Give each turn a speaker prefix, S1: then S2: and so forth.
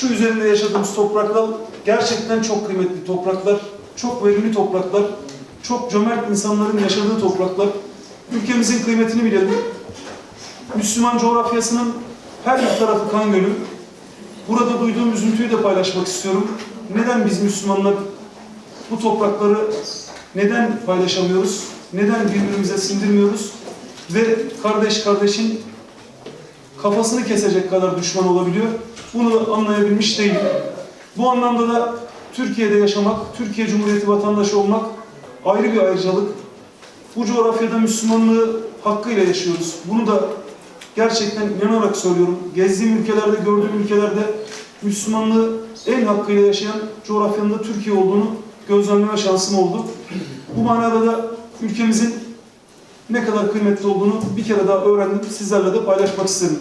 S1: şu üzerinde yaşadığımız topraklar gerçekten çok kıymetli topraklar, çok verimli topraklar, çok cömert insanların yaşadığı topraklar. Ülkemizin kıymetini bilelim. Müslüman coğrafyasının her bir tarafı kan gölü. Burada duyduğum üzüntüyü de paylaşmak istiyorum. Neden biz Müslümanlar bu toprakları neden paylaşamıyoruz? Neden birbirimize sindirmiyoruz? Ve kardeş kardeşin kafasını kesecek kadar düşman olabiliyor. Bunu anlayabilmiş değilim. Bu anlamda da Türkiye'de yaşamak, Türkiye Cumhuriyeti vatandaşı olmak ayrı bir ayrıcalık. Bu coğrafyada Müslümanlığı hakkıyla yaşıyoruz. Bunu da gerçekten inanarak söylüyorum. Gezdiğim ülkelerde, gördüğüm ülkelerde Müslümanlığı en hakkıyla yaşayan coğrafyanın da Türkiye olduğunu gözlemleme şansım oldu. Bu manada da ülkemizin ne kadar kıymetli olduğunu bir kere daha öğrendim. Sizlerle de paylaşmak istedim.